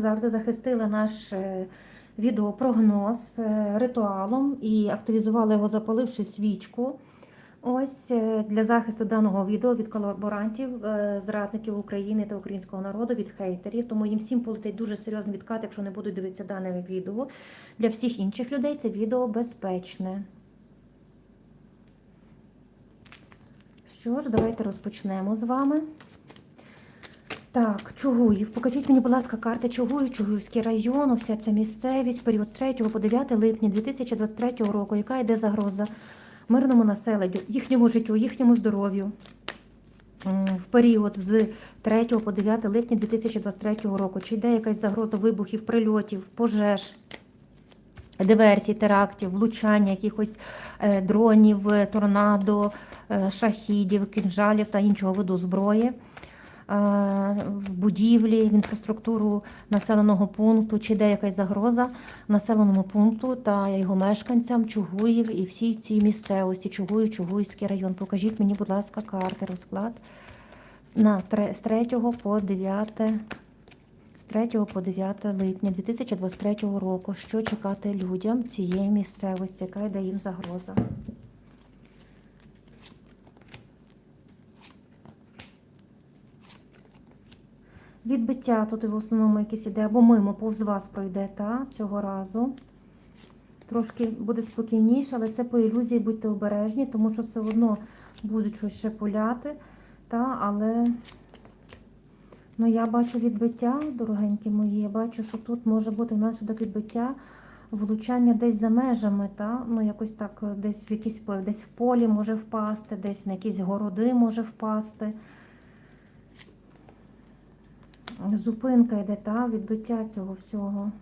завжди, захистили наш е, відеопрогноз е, ритуалом і активізували його, запаливши свічку. Ось е, для захисту даного відео від колаборантів, зрадників України та українського народу, від хейтерів. Тому їм всім полетить дуже серйозний відкат, якщо не будуть дивитися дане відео. Для всіх інших людей це відео безпечне. Що ж, давайте розпочнемо з вами. Так, Чугуїв. Покажіть мені, будь ласка, карти Чугуїв, Чугуївський район, вся ця місцевість, період з 3 по 9 липня 2023 року. Яка йде загроза мирному населенню, їхньому життю, їхньому здоров'ю? В період з 3 по 9 липня 2023 року. Чи йде якась загроза вибухів, прильотів, пожеж? диверсій, терактів, влучання якихось е, дронів, е, торнадо, е, шахідів, кінжалів та іншого виду зброї в будівлі, в інфраструктуру населеного пункту, чи де якась загроза населеному пункту та його мешканцям, Чугуїв і всій цій місцевості, Чугуїв, Чугуївський район. Покажіть мені, будь ласка, карти, розклад на з 3 по 9 з 3 по 9 липня 2023 року. Що чекати людям цієї місцевості, яка йде їм загроза? Відбиття тут в основному якесь іде, або мимо повз вас пройде, та, цього разу. Трошки буде спокійніше, але це по ілюзії будьте обережні, тому що все одно будуть щось ще пуляти, та, але Ну, я бачу відбиття, дорогенькі мої. Я бачу, що тут може бути внаслідок відбиття, влучання десь за межами, та? ну якось так, десь в якісь десь в полі може впасти, десь на якісь городи може впасти. Зупинка йде, та, відбиття цього всього.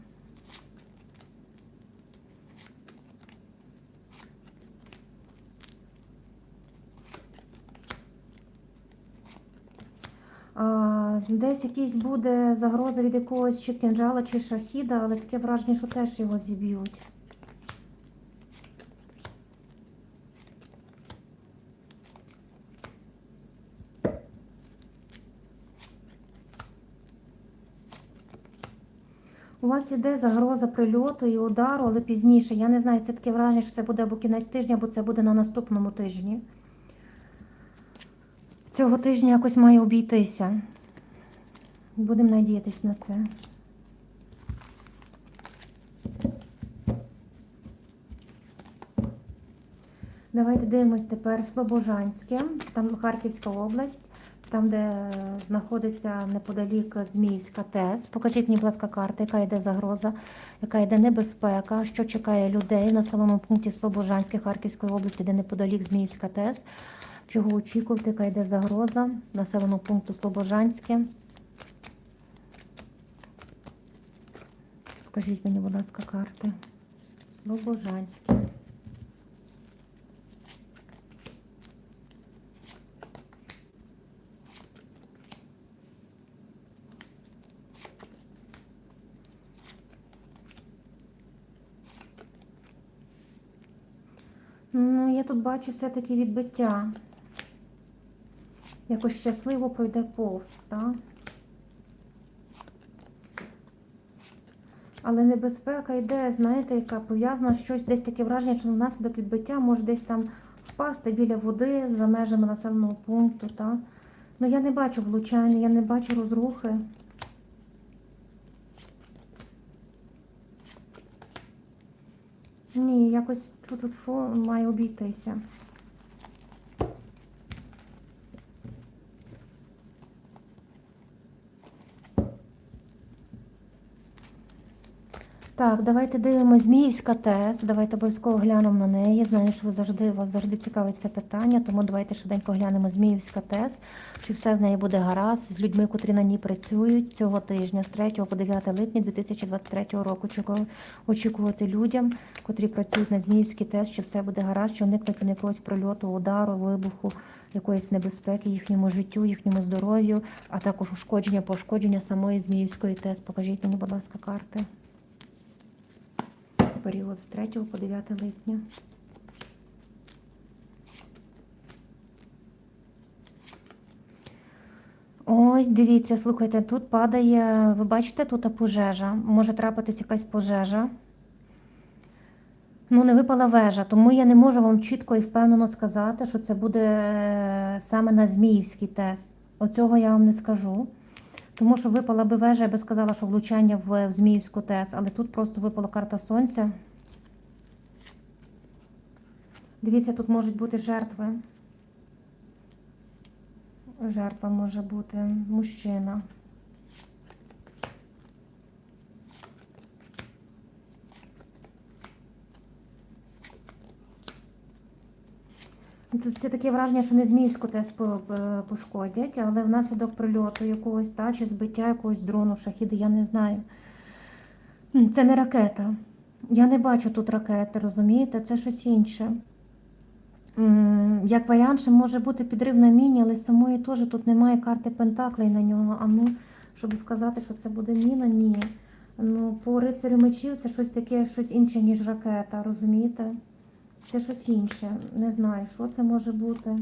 Десь якийсь буде загроза від якогось чи кинжала, чи шахіда, але таке враження, що теж його зіб'ють. У вас іде загроза прильоту і удару, але пізніше. Я не знаю, це таке враження, що це буде або кінець тижня, або це буде на наступному тижні. Цього тижня якось має обійтися. Будемо надіятись на це. Давайте дивимось тепер Слобожанське, там Харківська область, там, де знаходиться неподалік Зміївська ТЕС. Покажіть мені, будь ласка, карти, яка йде загроза, яка йде небезпека, що чекає людей в населеному пункті Слобожанське Харківської області, де неподалік Зміївська ТЕС. Чого очікувати, яка йде загроза населеного пункту Слобожанське. Покажіть мені, будь ласка, карти. Слобожанське. Ну, я тут бачу все-таки відбиття. Якось щасливо пройде повз, так? Але небезпека йде, знаєте, яка пов'язана щось десь таке враження, що внаслідок відбиття може десь там впасти біля води за межами населеного пункту, так? Ну я не бачу влучання, я не бачу розрухи. Ні, якось тут має обійтися. Так, давайте дивимося Зміївська ТЕС. Давайте обов'язково глянемо на неї. Знаю, що завжди вас завжди цікавить це питання, тому давайте швиденько глянемо Зміївська ТЕС. Чи все з нею буде гаразд з людьми, котрі на ній працюють цього тижня, з 3 по 9 липня 2023 року. Очікувати людям, котрі працюють на Зміївській ТЕС, чи все буде гаразд, чи уникнути якогось прильоту, удару, вибуху, якоїсь небезпеки їхньому життю, їхньому здоров'ю, а також ушкодження, пошкодження самої Зміївської ТЕС. Покажіть мені, будь ласка, карти період з 3 по 9 липня. Ой, дивіться, слухайте, тут падає, ви бачите, тут пожежа. Може трапитись якась пожежа. Ну, не випала вежа, тому я не можу вам чітко і впевнено сказати, що це буде е, саме на Зміївський ТЕС. Оцього я вам не скажу. Тому що випала би вежа, я би сказала, що влучання в, Зміївську ТЕС, але тут просто випала карта сонця. Дивіться, тут можуть бути жертви. Жертва може бути мужчина. Тут це таке враження, що не зміївську ТЕС по- е, пошкодять, але внаслідок прильоту якогось та, чи збиття якогось дрону, шахіди, я не знаю. Це не ракета. Я не бачу тут ракети, розумієте? Це щось інше. Як варіант, ще може бути підрив на міні, але самої теж тут немає карти Пентаклей на нього. А ну, щоб сказати, що це буде міна, ні. Ну, по рицарю мечів це щось таке, щось інше, ніж ракета, розумієте? Це щось інше. Не знаю, що це може бути.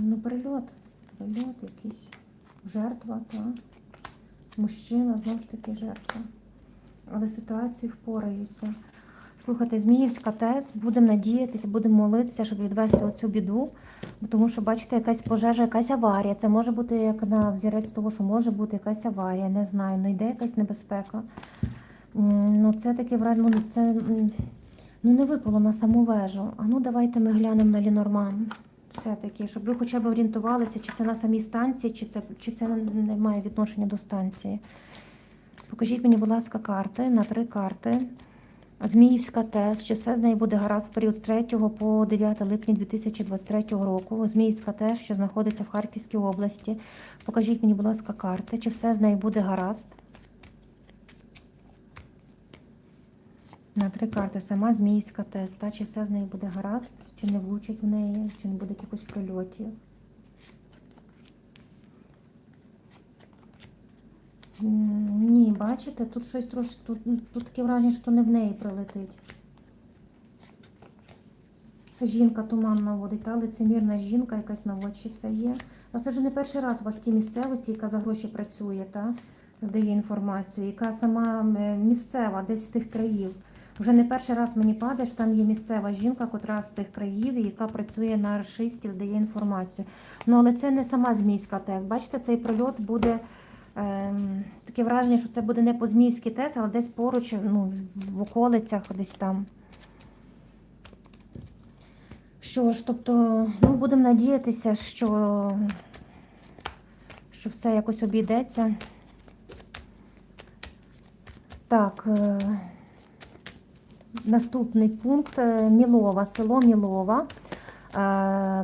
Ну, прильот. Прильот якийсь. Жертва, так. Мужчина, знову ж таки, жертва. Але ситуації впораються. Слухайте, Зміївська ТЕС, будемо надіятися, будемо молитися, щоб відвести оцю біду. Тому що, бачите, якась пожежа, якась аварія. Це може бути як на взірець того, що може бути якась аварія, не знаю. Ну йде якась небезпека. Ну, це таке ну це ну, не випало на саму вежу. А ну давайте ми глянемо на Лінорман. Все-таки, щоб ви хоча б орієнтувалися, чи це на самій станції, чи це, чи це не має відношення до станції. Покажіть мені, будь ласка, карти на три карти. Зміївська ТЕС, чи все з нею буде гаразд в період з 3 по 9 липня 2023 року. Зміївська ТЕС, що знаходиться в Харківській області. Покажіть мені, будь ласка, карти, чи все з нею буде гаразд. На три карти сама Зміївська ТЕС, та чи все з нею буде гаразд, чи не влучить в неї, чи не буде якихось прильотів. М, Ні, бачите, тут щось трошки, тут, тут таке враження, що не в неї прилетить. Жінка туман наводить, та лицемірна жінка якась наводчиця є. А це вже не перший раз у вас в тій місцевості, яка за гроші працює, та здає інформацію, яка сама місцева, десь з тих країв. Вже не перший раз мені падає, там є місцева жінка, котра з цих країв, яка працює на расистів, здає інформацію. Ну але це не сама Зміївська ТЕС. Бачите, цей прильот буде. Ем, таке враження, що це буде не по Зміївській ТЕС, але десь поруч, ну, в околицях, десь там. Що ж, тобто, ну, будемо надіятися, що, що все якось обійдеться. Так, е, наступний пункт е, Мілова, село Мілова.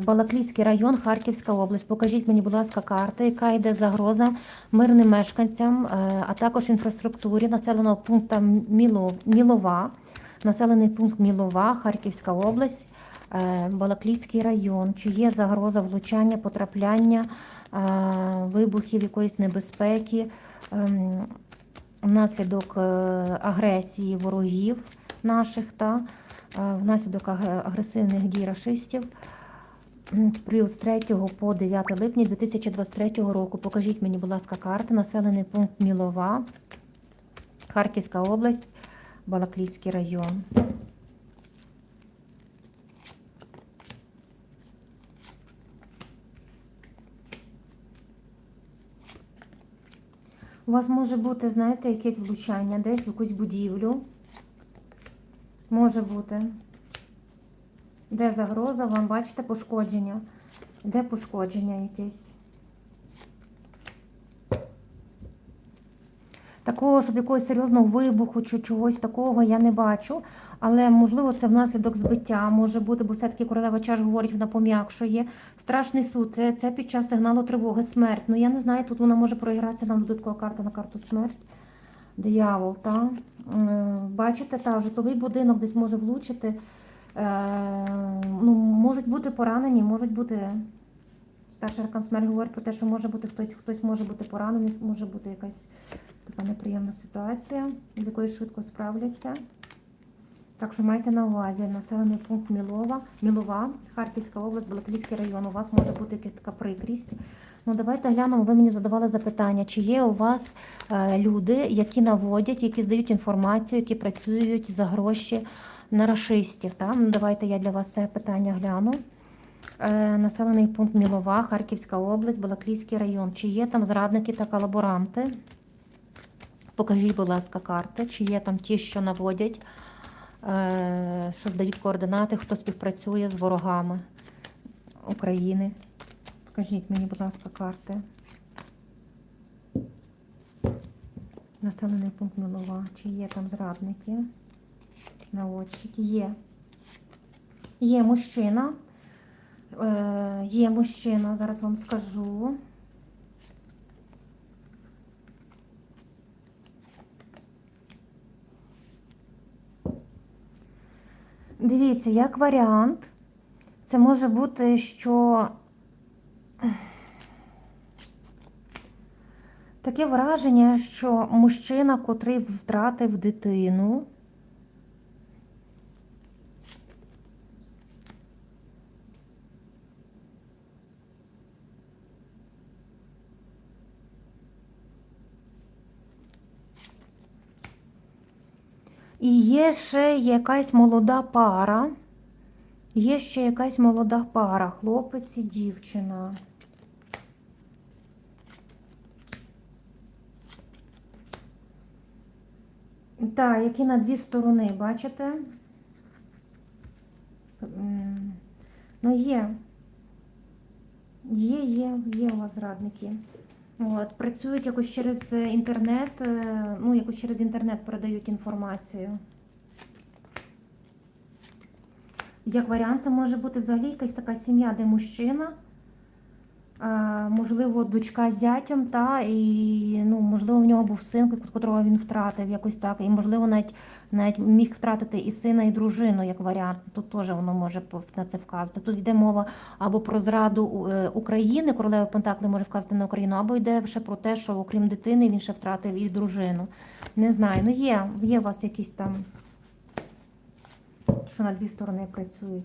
Балаклійський район, Харківська область. Покажіть мені, будь ласка, карта, яка йде загроза мирним мешканцям, е, а також інфраструктурі населеного пункту Мілова, населений пункт Мілова, Харківська область, е, Балаклійський район. Чи є загроза влучання, потрапляння, е, вибухів якоїсь небезпеки ем, внаслідок агресії ворогів наших та е, внаслідок агресивних дій рашистів. Період з 3 по 9 липня 2023 року. Покажіть мені, будь ласка, карти. Населений пункт Мілова, Харківська область, Балаклійський район. У вас може бути, знаєте, якесь влучання десь в якусь будівлю. Може бути. Де загроза, вам бачите пошкодження? Де пошкодження якесь? Такого, щоб якогось серйозного вибуху чи чогось такого я не бачу. Але можливо це внаслідок збиття може бути, бо все-таки королева чаш говорить, вона пом'якшує. Страшний суд, це, під час сигналу тривоги, смерть. Ну я не знаю, тут вона може проігратися нам додаткова карта на карту смерть. Диявол, та Е, бачите, та житловий будинок десь може влучити. Е, ну, можуть бути поранені, можуть бути. Старший аркан смерть говорить про те, що може бути хтось, хтось може бути поранений, може бути якась Така неприємна ситуація, з якою швидко справляться. Так що майте на увазі населений пункт Мілова, Мілова, Харківська область, Балаклійський район. У вас може бути якась така прикрість. Ну, давайте глянемо. Ви мені задавали запитання, чи є у вас е, люди, які наводять, які здають інформацію, які працюють за гроші на рашистів. Так? Ну, давайте я для вас це питання гляну. Е, населений пункт Мілова, Харківська область, Балаклійський район. Чи є там зрадники та колаборанти? Покажіть, будь ласка, карти, чи є там ті, що наводять, що здають координати, хто співпрацює з ворогами України. Покажіть мені, будь ласка, карти. Населений пункт Мілова. Чи є там зрадники? Наводчики? Є. Є мужчина. Е, є мужчина, зараз вам скажу. Дивіться, як варіант, це може бути, що таке враження, що мужчина, котрий втратив дитину, І є ще якась молода пара. Є ще якась молода пара, хлопець і дівчина. Так, які на дві сторони, бачите? Ну, є. Є, є, є у вас зрадники. От, працюють якось через е, інтернет, е, ну, якось через інтернет передають інформацію. Як варіант, це може бути взагалі якась така сім'я, де мужчина, можливо, дочка з зятям, та, і ну, можливо, в нього був син, котрого він втратив, якось так. І, можливо, навіть, навіть міг втратити і сина, і дружину, як варіант. Тут теж воно може на це вказати. Тут йде мова або про зраду е, України, королева Пентакли може вказати на Україну, або йде ще про те, що окрім дитини він ще втратив і дружину. Не знаю, ну є, є у вас якісь там що на дві сторони працюють.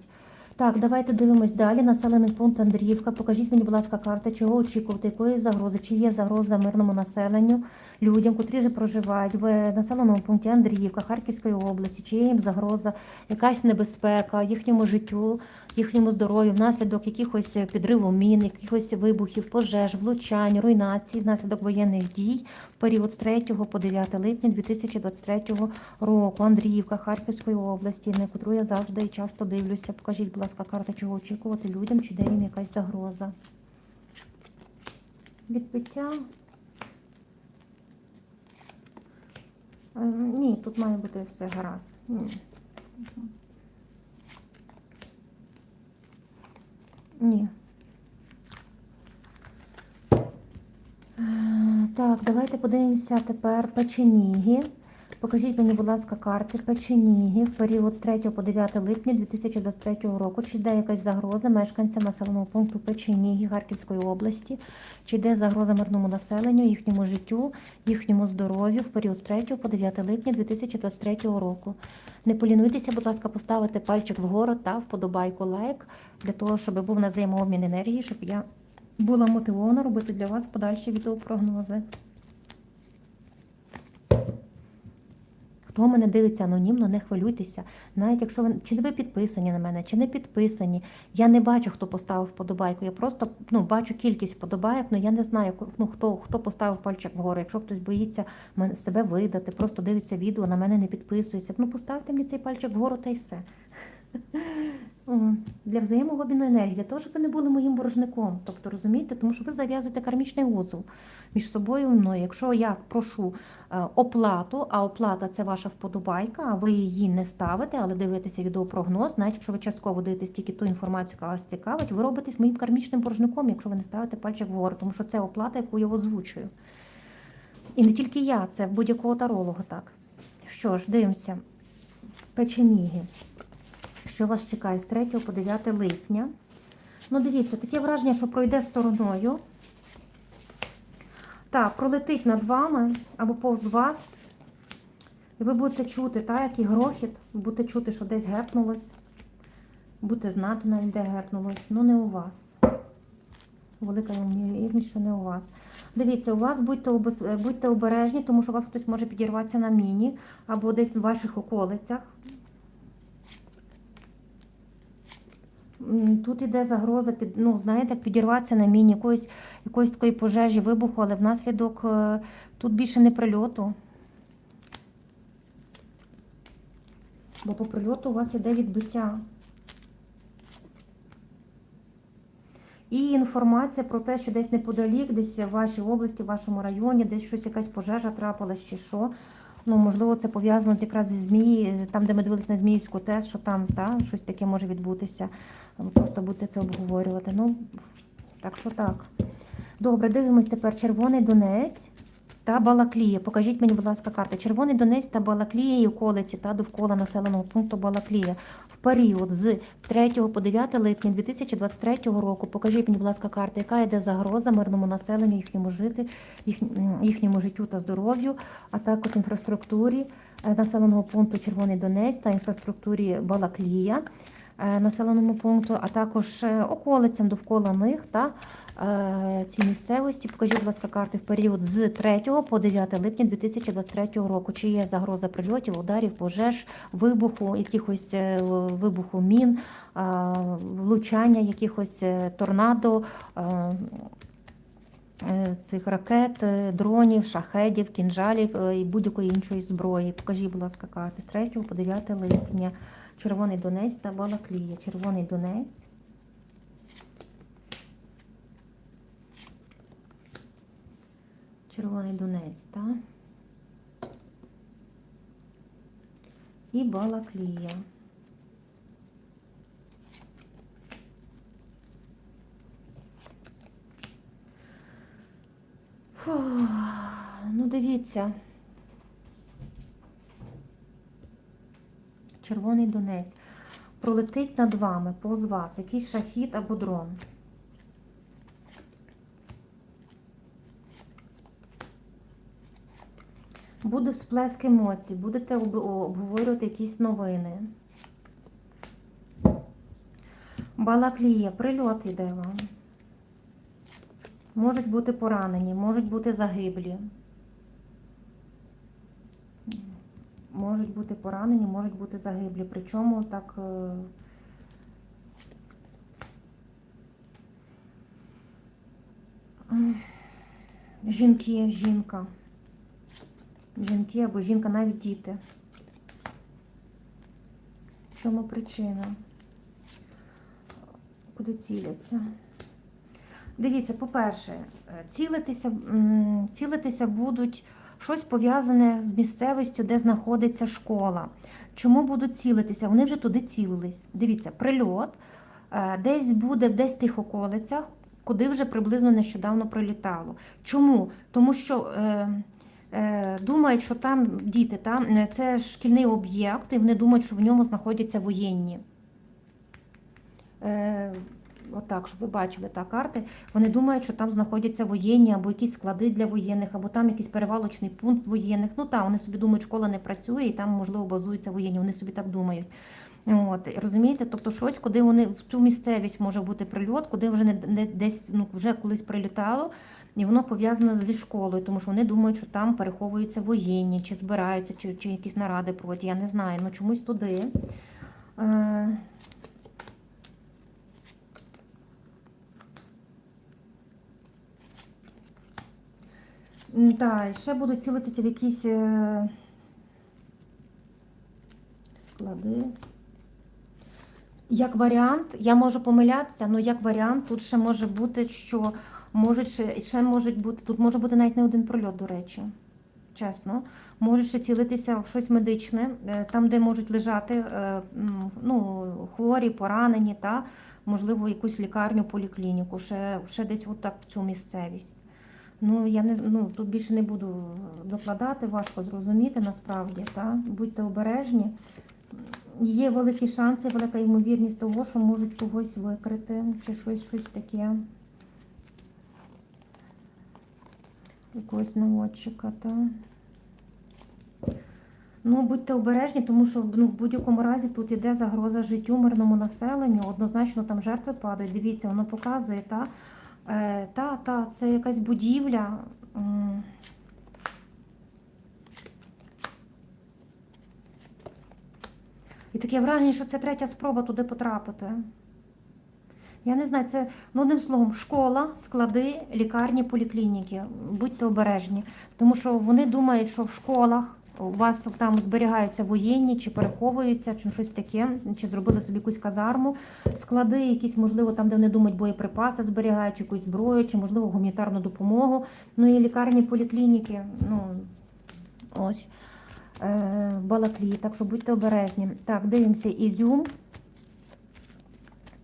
Так, давайте дивимось далі. Населений пункт Андріївка. Покажіть мені, будь ласка, карта, чого очікувати, якої загрози, чи є загроза мирному населенню, людям, котрі вже проживають в населеному пункті Андріївка, Харківської області, чи є їм загроза, якась небезпека їхньому життю, їхньому здоров'ю, внаслідок якихось підриву мін, якихось вибухів, пожеж, влучань, руйнацій, внаслідок воєнних дій в період з 3 по 9 липня 2023 року. Андріївка Харківської області, на котру я завжди і часто дивлюся. Покажіть, будь ласка, карта, чого очікувати людям, чи де їм якась загроза. Відбиття. Е, Ні, тут має бути все гаразд. Ні. Ні. Е, Так, давайте подивимося тепер печеніги. Покажіть мені, будь ласка, карти печеніги в період з 3 по 9 липня 2023 року. Чи йде якась загроза мешканцям населеного пункту Печеніги Харківської області? Чи йде загроза мирному населенню, їхньому життю, їхньому здоров'ю в період з 3 по 9 липня 2023 року? Не полінуйтеся, будь ласка, поставити пальчик вгору та вподобайку лайк для того, щоб був на взаємообмін енергії, щоб я була мотивована робити для вас подальші відеопрогнози. Хто мене дивиться анонімно, не хвилюйтеся. Навіть якщо ви чи ви підписані на мене, чи не підписані, я не бачу, хто поставив вподобайку. Я просто ну, бачу кількість вподобайок, але я не знаю, ну, хто, хто поставив пальчик вгору. Якщо хтось боїться себе видати, просто дивиться відео, на мене не підписується. Ну, поставте мені цей пальчик вгору та й все. Для взаємообміну енергії, для того, щоб ви не були моїм боржником. Тобто, розумієте, тому що ви зав'язуєте кармічний узол між собою і мною. Якщо я прошу е, оплату, а оплата це ваша вподобайка, а ви її не ставите, але дивитеся відеопрогноз, навіть якщо ви частково дивитесь тільки ту інформацію, яка вас цікавить, ви робитесь моїм кармічним боржником, якщо ви не ставите пальчик вгору, тому що це оплата, яку я озвучую. І не тільки я, це в будь-якого таролога так. Що ж, дивимося. Печеніги. Що вас чекає з 3 по 9 липня? Ну, дивіться, таке враження, що пройде стороною. Так, пролетить над вами або повз вас. І ви будете чути, так, який грохіт, будете чути, що десь гепнулось. Будете знати навіть, де гепнулось. Ну, не у вас. Велика ймовірність, що не у вас. Дивіться, у вас будьте, будьте обережні, тому що у вас хтось може підірватися на міні або десь в ваших околицях. Тут іде загроза під, ну, знаєте, підірватися на міні, якоїсь, якоїсь такої пожежі, вибуху, але внаслідок е, тут більше не прильоту. Бо по прильоту у вас іде відбиття. І інформація про те, що десь неподалік, десь в вашій області, в вашому районі, десь щось якась пожежа трапилась чи що. Ну, можливо, це пов'язано якраз зі змії, там, де ми дивилися на Зміївську тест, що там та, щось таке може відбутися. Просто будете це обговорювати. Ну, так що так. Добре, дивимось тепер червоний Донець та Балаклія. Покажіть мені, будь ласка, карти. Червоний Донець та Балаклія і околиці та довкола населеного пункту Балаклія. Період з 3 по 9 липня 2023 року. Покажіть мені, будь ласка, карти, яка йде загроза мирному населенню, їхньому жити, їхнь- їхньому життю та здоров'ю, а також інфраструктурі е, населеного пункту Червоний Донець та інфраструктурі Балаклія е, населеному пункту, а також е, околицям довкола них та е, цій місцевості. Покажіть, будь ласка, карти в період з 3 по 9 липня 2023 року. Чи є загроза прильотів, ударів, пожеж, вибуху, якихось е, вибуху мін, е, влучання якихось торнадо. Цих ракет, дронів, шахедів, кінжалів і будь-якої іншої зброї. Покажіть, будь ласка, карти з 3 по 9 липня. Червоний Донець та Балаклія. Червоний Донець. Червоний Донець, так? І Балаклія. Фу, ну дивіться. Червоний Донець. Пролетить над вами, повз вас, якийсь шахід або дрон. Буде всплеск емоцій, будете обговорювати якісь новини. Балаклія, прильот іде вам. Можуть бути поранені, можуть бути загиблі. Можуть бути поранені, можуть бути загиблі. Причому так. е, Жінки, жінка. Жінки або жінка, навіть діти. В чому причина? Куди ціляться? Дивіться, по-перше, е, цілитися, цілитися будуть щось пов'язане з місцевістю, де знаходиться школа. Чому будуть цілитися? Вони вже туди цілились. Дивіться, прильот е, десь буде в десь тих околицях, куди вже приблизно нещодавно прилітало. Чому? Тому що е, думають, що там діти, там е, це шкільний об'єкт, і вони думають, що в ньому знаходяться воєнні. Е, Отак, щоб ви бачили та карти. Вони думають, що там знаходяться воєнні або якісь склади для воєнних, або там якийсь перевалочний пункт воєнних. Ну так, вони собі думають, школа не працює і там, можливо, базуються воєнні. Вони собі так думають. От, розумієте, тобто щось, куди вони в ту місцевість може бути прильот, куди вже не десь ну вже колись прилітало, і воно пов'язано зі школою, тому що вони думають, що там переховуються воєнні, чи збираються, чи, чи якісь наради проти. Я не знаю, ну чомусь туди. Е, Так, ще будуть цілитися в якісь е, склади. Як варіант, я можу помилятися, але як варіант, тут ще може бути, що можуть ще, ще можуть бути, тут може бути навіть не один прольот, до речі. Чесно, можуть ще цілитися в щось медичне, е, там, де можуть лежати е, ну, хворі, поранені, та, можливо, якусь лікарню, поліклініку, ще, ще десь отак в цю місцевість. Ну, я не ну, тут більше не буду докладати, важко зрозуміти насправді. Та? Будьте обережні. Є великі шанси, велика ймовірність того, що можуть когось викрити чи щось, щось таке. Якогось наводчика, так. Ну, будьте обережні, тому що ну, в будь-якому разі тут іде загроза життю мирному населенню. Однозначно там жертви падають. Дивіться, воно показує, та, е, та, та, це якась будівля. І таке враження, що це третя спроба туди потрапити. Я не знаю, це ну, одним словом, школа, склади, лікарні, поліклініки. Будьте обережні, тому що вони думають, що в школах у вас там зберігаються воєнні, чи переховуються, чи щось таке, чи зробили собі якусь казарму, склади, якісь, можливо, там, де вони думають, боєприпаси зберігають, чи якусь зброю, чи можливо гуманітарну допомогу. Ну і лікарні, поліклініки. Ну ось е, Балаклі, так що будьте обережні. Так, дивимося, Ізюм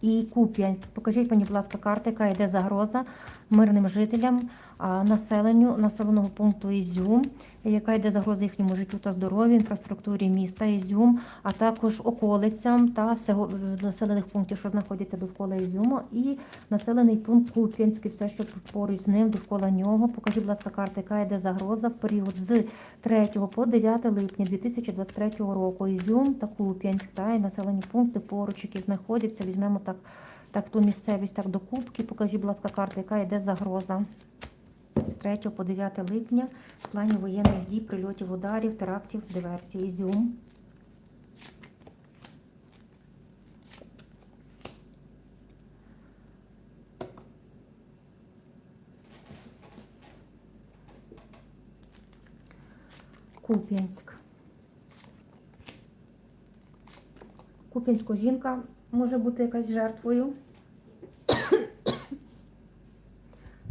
і Куп'янськ. Покажіть мені, будь ласка, карти, яка йде загроза мирним жителям, населенню населеного пункту Ізюм, яка йде загроза їхньому життю та здоров'ю, інфраструктурі міста Ізюм, а також околицям та всього е, населених пунктів, що знаходяться довкола Ізюму, і населений пункт Куп'янськ, і все, що поруч з ним, довкола нього. Покажіть, будь ласка, карта, яка йде загроза в період з 3 по 9 липня 2023 року. Ізюм та Куп'янськ, та і населені пункти поруч, які знаходяться. Візьмемо так, так ту місцевість, так до Кубки. Покажіть, будь ласка, карта, яка йде загроза. З 3 по 9 липня в плані воєнних дій, прильотів, ударів, терактів, диверсій. Ізюм. Куп'янськ. Куп'янську жінка може бути якась жертвою.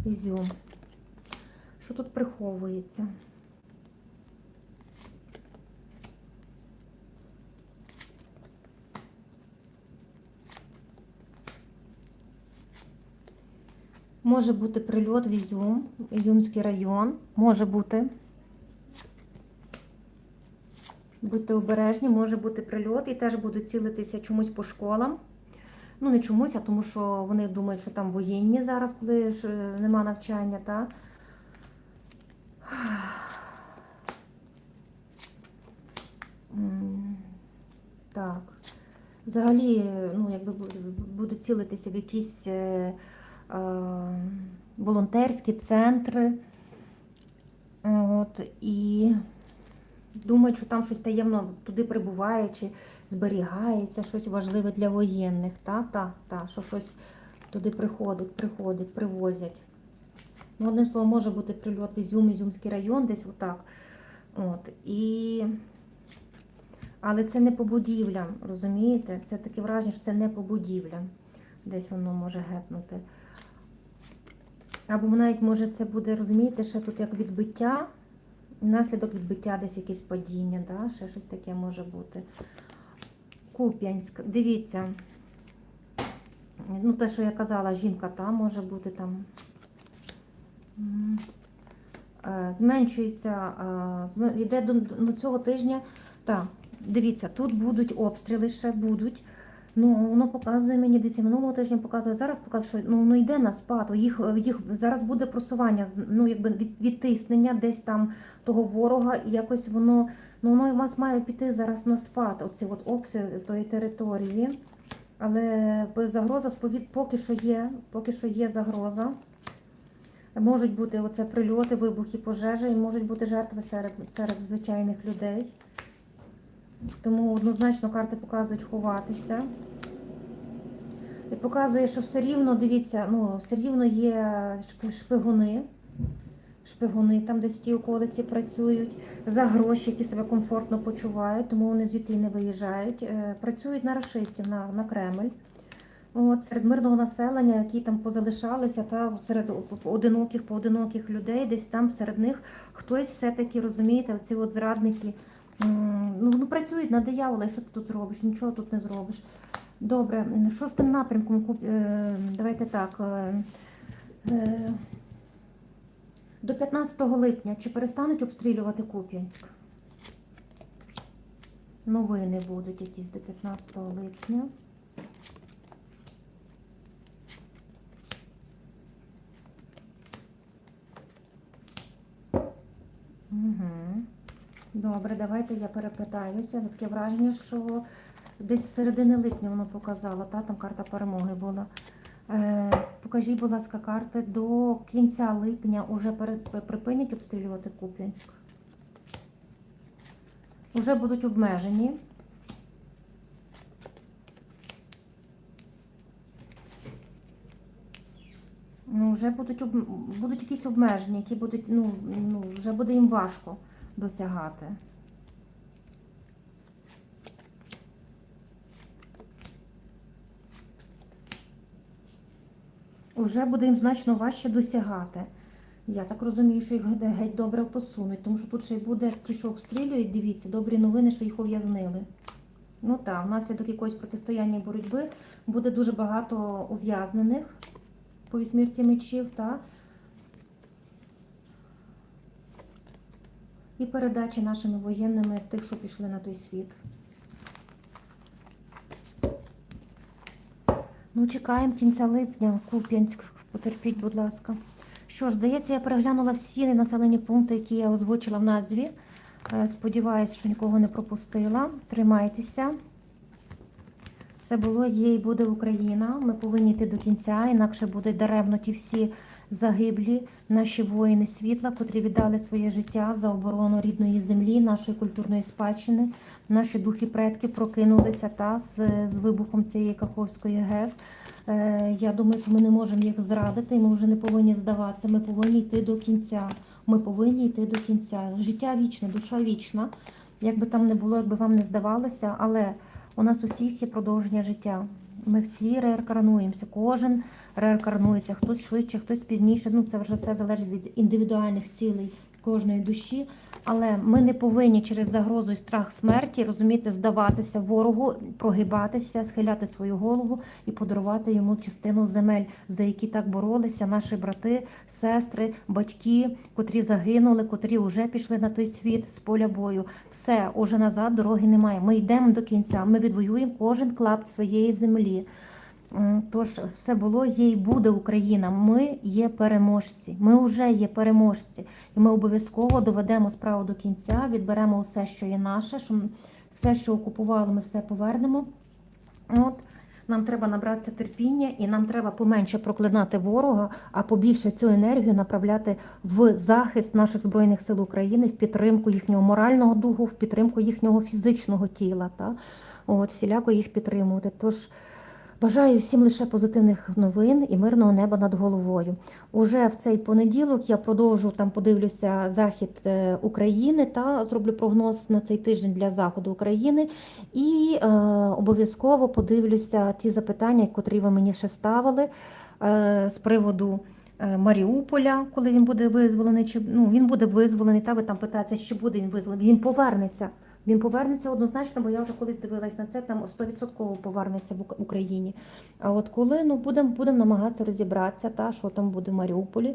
Ізюм. Що тут приховується? Може бути прильот в Ізюм, Ізюмський район. Може бути. Будьте обережні, може бути прильот і теж будуть цілитися чомусь по школам. Ну, не чомусь, а тому що вони думають, що там воєнні зараз, коли ж е, нема навчання, так? Так. Взагалі, ну, якби бу- будуть цілитися в якісь е, е, волонтерські центри. От, і думають, що там щось таємно туди прибуває, чи зберігається щось важливе для воєнних. Та, та, та, що щось туди приходить, приходить, привозять. Ну, одним словом, може бути прильот в Ізюм, Ізюмський район, десь отак. От, і... Але це не по будівлям, розумієте? Це таке враження, що це не по будівлям. Десь воно може гепнути. Або навіть може це буде, розумієте, ще тут як відбиття, наслідок відбиття десь якесь падіння, да? ще щось таке може бути. Куп'янськ, дивіться. Ну, те, що я казала, жінка там може бути там. Е, Зменшується, е, йде до цього тижня. Так, дивіться, тут будуть обстріли, ще будуть. Ну, воно показує мені, дивіться, минулого тижня показує, зараз показує, що ну, воно йде на спад, їх, їх зараз буде просування, ну, якби від, відтиснення десь там того ворога, і якось воно, ну, воно у вас має піти зараз на спад, оці от обстріли тої території. Але загроза сповід поки що є, поки що є загроза. Можуть бути оце прильоти, вибухи, пожежі, і можуть бути жертви серед, серед звичайних людей. Тому однозначно карти показують ховатися. І показує, що все рівно, дивіться, ну, все рівно є шпигуни. Шпигуни там десь в тій околиці працюють за гроші, які себе комфортно почувають, тому вони звідти не виїжджають. Е, Працюють на рашистів, на, на Кремль. От, серед мирного населення, які там позалишалися, та серед одиноких, поодиноких людей, десь там серед них хтось все-таки, розумієте, оці от зрадники, ну, ну працюють на диявола, що ти тут зробиш? Нічого тут не зробиш. Добре, шостим напрямком, е, давайте так. е, е, До 15 липня чи перестануть обстрілювати Куп'янськ? Новини будуть якісь до 15 липня. Добре, давайте я перепитаюся. Ну, Таке враження, що десь з середини липня воно показало, та? там карта перемоги була. Е, покажіть, будь ласка, карти до кінця липня уже припинять обстрілювати Куп'янськ. Уже будуть обмежені. Ну, вже будуть, об... будуть якісь обмеження, які будуть, ну, ну, вже буде їм важко досягати. Уже буде їм значно важче досягати. Я так розумію, що їх геть- добре посунуть, тому що тут ще й буде ті, що обстрілюють, дивіться, добрі новини, що їх ув'язнили. Ну так, внаслідок якоїсь протистояння боротьби буде дуже багато ув'язнених по вісьмірці мечів, та і передачі нашими воєнними тих, що пішли на той світ. Ну, чекаємо кінця липня, Куп'янськ, потерпіть, будь ласка. Що ж, здається, я переглянула всі населені пункти, які я озвучила в назві. Е, Сподіваюсь, що нікого не пропустила. Тримайтеся. Це було, є і буде Україна. Ми повинні йти до кінця, інакше будуть даремно ті всі загиблі наші воїни світла, котрі віддали своє життя за оборону рідної землі, нашої культурної спадщини. Наші духи предки прокинулися та з, з вибухом цієї Каховської ГЕС. Е, я думаю, що ми не можемо їх зрадити, ми вже не повинні здаватися. Ми повинні йти до кінця. Ми повинні йти до кінця. Життя вічне, душа вічна. Як би там не було, якби вам не здавалося, але у нас усіх є продовження життя. Ми всі реінкарнуємося, кожен реінкарнується, хтось швидше, хтось пізніше. Ну це вже все залежить від індивідуальних цілей кожної душі. Але ми не повинні через загрозу і страх смерті розуміти, здаватися ворогу, прогибатися, схиляти свою голову і подарувати йому частину земель, за які так боролися наші брати, сестри, батьки, котрі загинули, котрі вже пішли на той світ з поля бою. Все, уже назад дороги немає. Ми йдемо до кінця. Ми відвоюємо кожен клапть своєї землі. Тож все було, є і буде Україна. Ми є переможці. Ми вже є переможці, і ми обов'язково доведемо справу до кінця, відберемо все, що є наше, що все, що окупували, ми все повернемо. От нам треба набратися терпіння, і нам треба поменше проклинати ворога, а побільше цю енергію направляти в захист наших збройних сил України, в підтримку їхнього морального духу, в підтримку їхнього фізичного тіла. Та? От, всіляко їх підтримувати. Тож бажаю всім лише позитивних новин і мирного неба над головою. Уже в цей понеділок я продовжу там подивлюся захід е, України та зроблю прогноз на цей тиждень для заходу України. І е, обов'язково подивлюся ті запитання, котрі ви мені ще ставили е, з приводу. е, Маріуполя, коли він буде визволений, чи ну він буде визволений, та ви там питаєте, чи буде він визволений. Він повернеться. Він повернеться однозначно, бо я вже колись дивилась на це, там 100% повернеться в Україні. А от коли ну будемо будем намагатися розібратися, та що там буде в Маріуполі.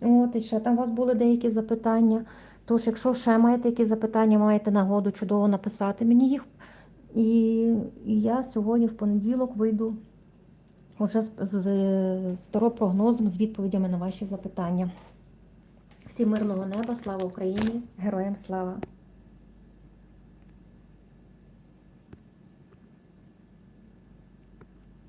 От і ще там у вас були деякі запитання. Тож, якщо ще маєте якісь запитання, маєте нагоду чудово написати мені їх. І, і я сьогодні в понеділок вийду вже з, з, з старопрогнозом, з відповідями на ваші запитання. Всім мирного неба, слава Україні, героям слава!